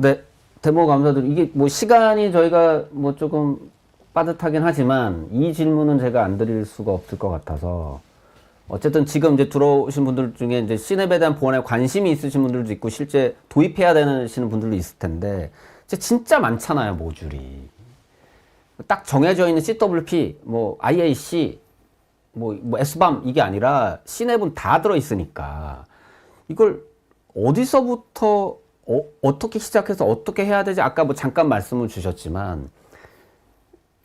네, 데모 감사드리고 이게 뭐 시간이 저희가 뭐 조금 빠듯하긴 하지만 이 질문은 제가 안 드릴 수가 없을 것 같아서 어쨌든 지금 이제 들어오신 분들 중에 이제 시냅에 대한 보안에 관심이 있으신 분들도 있고 실제 도입해야 되시는 분들도 있을 텐데 진짜 많잖아요 모듈이. 딱 정해져 있는 CWP 뭐 IAC 뭐, 뭐 S밤 이게 아니라 시냅은 다 들어 있으니까 이걸 어디서부터 어, 어떻게 시작해서 어떻게 해야 되지 아까 뭐 잠깐 말씀을 주셨지만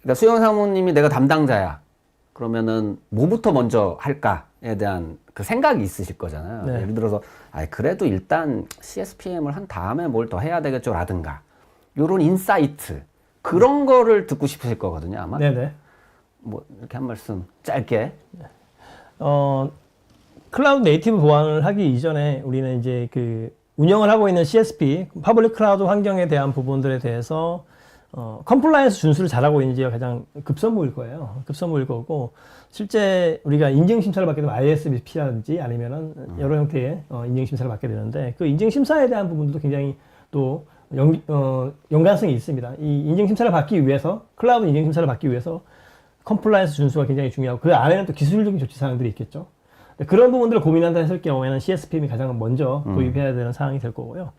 그러니까 수영 사모님이 내가 담당자야. 그러면은 뭐부터 먼저 할까에 대한 그 생각이 있으실 거잖아요. 네. 예를 들어서 아 그래도 일단 CSPM을 한 다음에 뭘 더 해야 되겠죠라든가 요런 인사이트 그런 거를 듣고 싶으실 거거든요. 아마 네네. 뭐 이렇게 한 말씀 짧게 어, 클라우드 네이티브 보안을 하기 이전에 우리는 이제 그 운영을 하고 있는 CSP, 퍼블릭 클라우드 환경에 대한 부분들에 대해서 어, 컴플라이언스 준수를 잘하고 있는지가 가장 급선무일 거예요. 급선무일 거고, 실제 우리가 인증 심사를 받게 되면 ISBP라든지 아니면은 여러 형태의 어, 인증 심사를 받게 되는데, 그 인증 심사에 대한 부분도 굉장히 또 연, 어, 연관성이 있습니다. 이 인증 심사를 받기 위해서, 클라우드 인증 심사를 받기 위해서 컴플라이언스 준수가 굉장히 중요하고, 그 안에는 또 기술적인 조치 사항들이 있겠죠. 근데 그런 부분들을 고민한다 했을 경우에는 CSPM이 가장 먼저 도입해야 되는 사항이 될 거고요.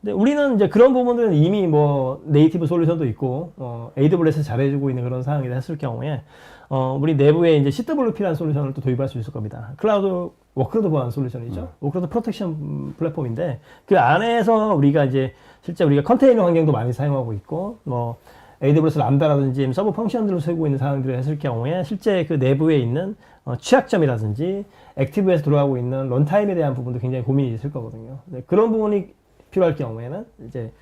근데 우리는 이제 그런 부분들은 이미 뭐 네이티브 솔루션도 있고 어, AWS 잘해주고 있는 그런 상황이라 했을 경우에 어, 우리 내부에 이제 CWP라는 솔루션을 또 도입할 수 있을 겁니다. 클라우드 워크로드 보안 솔루션이죠. 워크로드 프로텍션 플랫폼인데 그 안에서 우리가 이제 실제 우리가 컨테이너 환경도 많이 사용하고 있고 뭐 AWS 람다라든지 서브 펑션들을 세우고 있는 상황들을 했을 경우에 실제 그 내부에 있는 어, 취약점이라든지 액티브에서 들어가고 있는 런타임에 대한 부분도 굉장히 고민이 있을 거거든요. 네, 그런 부분이 필요할 경우에는 이제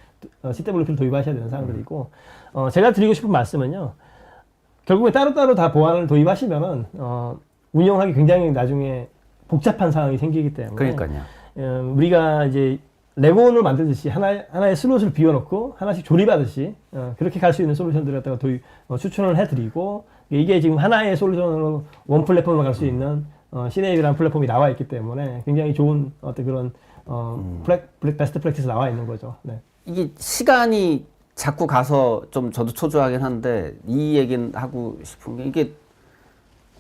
어, CWP를 도입하셔야 되는 상황들이고 어, 제가 드리고 싶은 말씀은요. 결국에 따로따로 다 보안을 도입하시면은 어, 운영하기 굉장히 나중에 복잡한 상황이 생기기 때문에 그러니까요. 어, 우리가 이제 레고를 만들듯이 하나, 하나의 슬롯을 비워놓고 하나씩 조립하듯이 어, 그렇게 갈 수 있는 솔루션들을 갖다가 도입, 어, 추천을 해드리고 이게 지금 하나의 솔루션으로 원 플랫폼으로 갈 수 있는 어, 시네이라는 플랫폼이 나와 있기 때문에 굉장히 좋은 어떤 그런 어, 블랙, 블랙 베스트 프랙티스 나와 있는 거죠. 네. 이게 시간이 자꾸 가서 좀 저도 초조하긴 한데 이 얘기는 하고 싶은 게 이게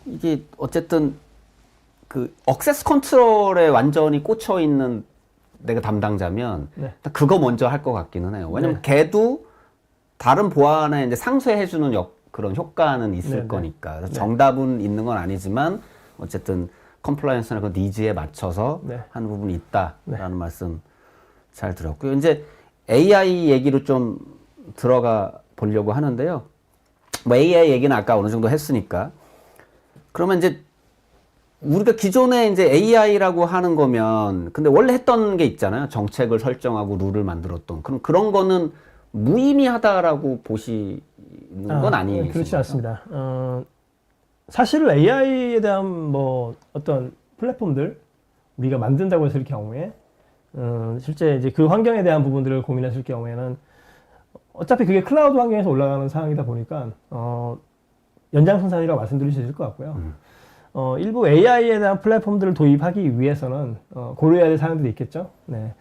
이게 어쨌든 그 억세스 컨트롤에 완전히 꽂혀 있는 내가 담당자면 네. 그거 먼저 할 것 같기는 해요. 왜냐면 걔도 다른 보안에 이제 상쇄해주는 역, 그런 효과는 있을 네, 네. 거니까 그래서 정답은 있는 건 아니지만 어쨌든 컴플라이언스나 그 니즈에 맞춰서 네. 하는 부분이 있다라는 말씀 잘 들었고요. 이제 AI 얘기로 좀 들어가 보려고 하는데요. 뭐 AI 얘기는 아까 어느 정도 했으니까 그러면 이제 우리가 기존에 이제 AI라고 하는 거면 근데 원래 했던 게 있잖아요. 정책을 설정하고 룰을 만들었던 그럼 그런 거는 무의미하다라고 보시는 건 아, 니에요 그렇지 않습니다. 어, 사실 AI에 대한 뭐 어떤 플랫폼들 우리가 만든다고 했을 경우에 어, 실제 이제 그 환경에 대한 부분들을 고민했을 경우에는 어차피 그게 클라우드 환경에서 올라가는 상황이다 보니까 어, 연장선상이라고 말씀드릴 수 있을 것 같고요. 어, 일부 AI에 대한 플랫폼들을 도입하기 위해서는 어, 고려해야 될 사항들이 있겠죠. 네.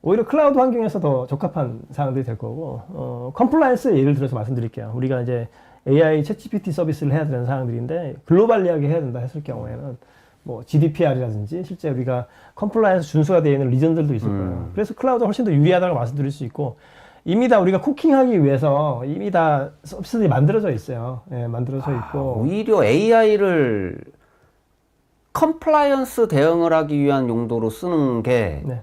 오히려 클라우드 환경에서 더 적합한 사항들이 될 거고, 어, 컴플라이언스 예를 들어서 말씀드릴게요. 우리가 이제 AI 챗 GPT 서비스를 해야 되는 사항들인데, 글로벌리하게 해야 된다 했을 경우에는, 뭐, GDPR이라든지, 실제 우리가 컴플라이언스 준수가 되어 있는 리전들도 있을 거예요. 그래서 클라우드가 훨씬 더 유리하다고 말씀드릴 수 있고, 이미 다 우리가 쿠킹하기 위해서 이미 다 서비스들이 만들어져 있어요. 예, 만들어져 있고. 오히려 AI를 컴플라이언스 대응을 하기 위한 용도로 쓰는 게 네,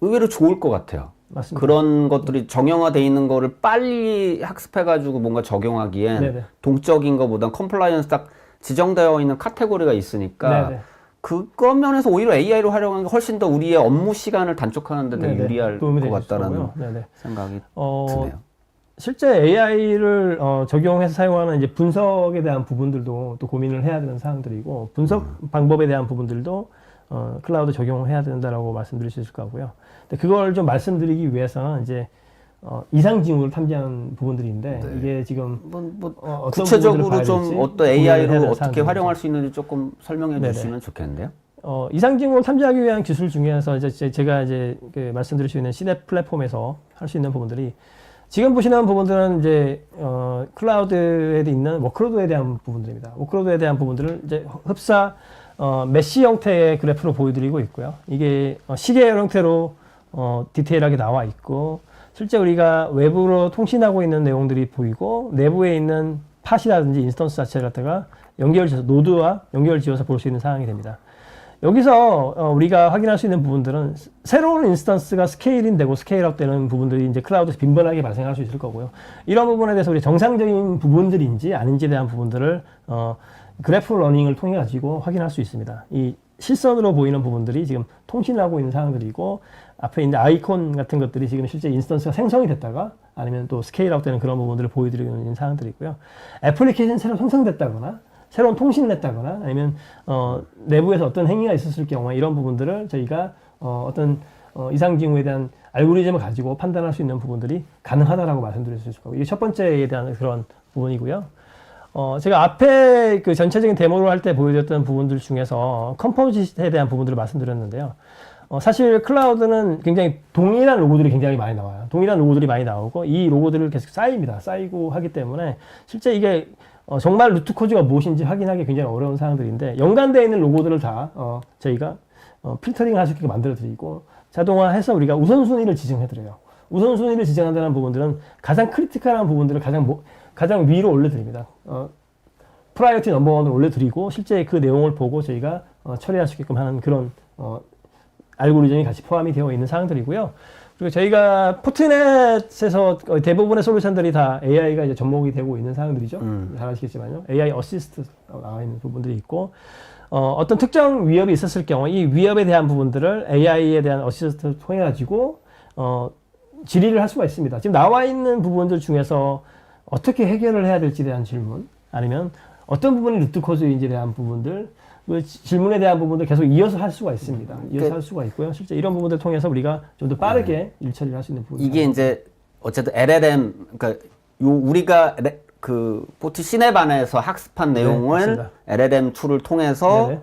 의외로 좋을 것 같아요. 맞습니다. 그런 것들이 정형화돼 있는 거를 빨리 학습해가지고 뭔가 적용하기엔 네네. 동적인 것보단 컴플라이언스 딱 지정되어 있는 카테고리가 있으니까 네네. 그것 면에서 오히려 AI로 활용하는 게 훨씬 더 우리의 업무 시간을 단축하는 데 되게. 유리할 것 같다라는. 생각이 어, 드네요. 실제 AI를 어, 적용해서 사용하는 이제 분석에 대한 부분들도 또 고민을 해야 되는 사항들이고 분석 음. 방법에 대한 부분들도 어, 클라우드 적용해야 된다라고 말씀드릴 수 있을 것 같고요. 근데 그걸 좀 말씀드리기 위해서는 이제 어, 이상 징후를 탐지하는 부분들인데 이게 지금 뭐, 뭐 어, 부분들을 구체적으로 좀 어떤 AI로 어떻게. 활용할 수 있는지 조금 설명해 네네. 주시면 좋겠는데요. 어, 이상 징후를 탐지하기 위한 기술 중에서 이제 제- 제가 이제 그 말씀드릴 수 있는 시넷 플랫폼에서 할 수 있는 부분들이 지금 보시는 부분들은 이제 어, 클라우드에 있는 워크로드에 대한 부분들입니다. 워크로드에 대한 부분들을 이제 흡사 어, 메시 형태의 그래프로 보여드리고 있고요. 이게 어, 시계 형태로 어, 디테일하게 나와 있고 실제 우리가 외부로 통신하고 있는 내용들이 보이고 내부에 있는 팟이라든지 인스턴스 자체를 갖다가 연결지어서 노드와 연결지어서 볼 수 있는 상황이 됩니다. 여기서 어, 우리가 확인할 수 있는 부분들은 스- 새로운 인스턴스가 스케일인 되고 스케일업 되는 부분들이 이제 클라우드에서 빈번하게 발생할 수 있을 거고요. 이런 부분에 대해서 우리 정상적인 부분들인지 아닌지에 대한 부분들을 어, 그래프 러닝을 통해 가지고 확인할 수 있습니다. 이 실선으로 보이는 부분들이 지금 통신을 하고 있는 상황들이고 앞에 있는 아이콘 같은 것들이 지금 실제 인스턴스가 생성이 됐다가 아니면 또 스케일업 되는 그런 부분들을 보여드리고 있는 상황들이고요. 애플리케이션 새로 생성됐다거나 새로운 통신을 했다거나 아니면 어, 내부에서 어떤 행위가 있었을 경우에 이런 부분들을 저희가 어, 어떤 어, 이상 징후에 대한 알고리즘을 가지고 판단할 수 있는 부분들이 가능하다라고 말씀드릴 수 있을 거고 이게 첫 번째에 대한 그런 부분이고요. 어, 제가 앞에 그 전체적인 데모를 할 때 보여줬던 부분들 중에서 컴포짓에 대한 부분들을 말씀드렸는데요. 어, 사실 클라우드는 굉장히 동일한 로고들이 굉장히 많이 나와요. 동일한 로고들이 많이 나오고 이 로고들을 계속 쌓입니다. 쌓이고 하기 때문에 실제 이게 어, 정말 루트 코드가 무엇인지 확인하기 굉장히 어려운 사항들인데 연관되어 있는 로고들을 다 어, 저희가 어, 필터링 할 수 있게 만들어 드리고 자동화해서 우리가 우선순위를 지정해 드려요. 우선순위를 지정한다는 부분들은 가장 크리티컬한 부분들을 가장 모- 가장 위로 올려 드립니다. 어, 프라이어티 넘버원을 올려 드리고 실제 그 내용을 보고 저희가 어, 처리할 수 있게끔 하는 그런 어, 알고리즘이 같이 포함이 되어 있는 사항들이고요. 그리고 저희가 포트넷에서 거의 대부분의 솔루션들이 다 AI가 이제 접목이 되고 있는 사항들이죠. 잘 아시겠지만요. AI 어시스트 나와 있는 부분들이 있고 어, 어떤 특정 위협이 있었을 경우 이 위협에 대한 부분들을 AI에 대한 어시스트를 통해 가지고 어, 질의를 할 수가 있습니다. 지금 나와 있는 부분들 중에서 어떻게 해결을 해야 될지에 대한 질문 아니면 어떤 부분이 루트 코즈인지에 대한 부분들 그 지- 질문에 대한 부분들 계속 이어서 할 수가 있습니다. 이어서 그- 할 수가 있고요. 실제 이런 부분들 통해서 우리가 좀 더 빠르게 일 처리를 할 수 있는 부분. 이게 이제 어쨌든 LLM 그러니까 요 우리가 레- 그 포트 시냅 안에서 학습한 내용을 네. LLM 툴을 통해서 네네.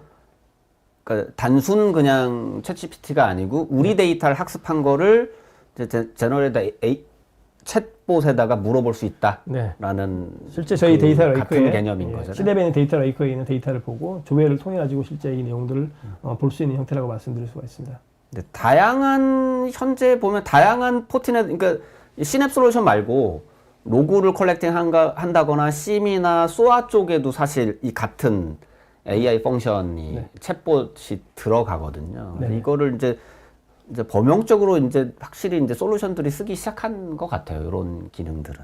그러니까 단순 그냥 챗GPT가 아니고 우리 네. 데이터를 학습한 거를 제너레이터 A- 챗봇에다가 물어볼 수 네. 있다라는 실제 저희 그 데이터 같은 레이크에 개념인 예, 거잖아요. 시대에 있는 데이터 레이크에 있는 데이터를 보고 조회를 통해 가지고 실제 이 내용들을 어, 볼 수 있는 형태라고 말씀드릴 수가 있습니다. 근데 다양한 현재 보면 다양한 포트넷 그러니까 이 시냅 솔루션 말고 로그를 컬렉팅 한가, 한다거나 심이나 소아 쪽에도 사실 이 같은 AI 펑션이 네. 챗봇이 들어가거든요. 네. 이거를 이제 이제 범용적으로 이제 확실히 이제 솔루션들이 쓰기 시작한 것 같아요. 이런 기능들은.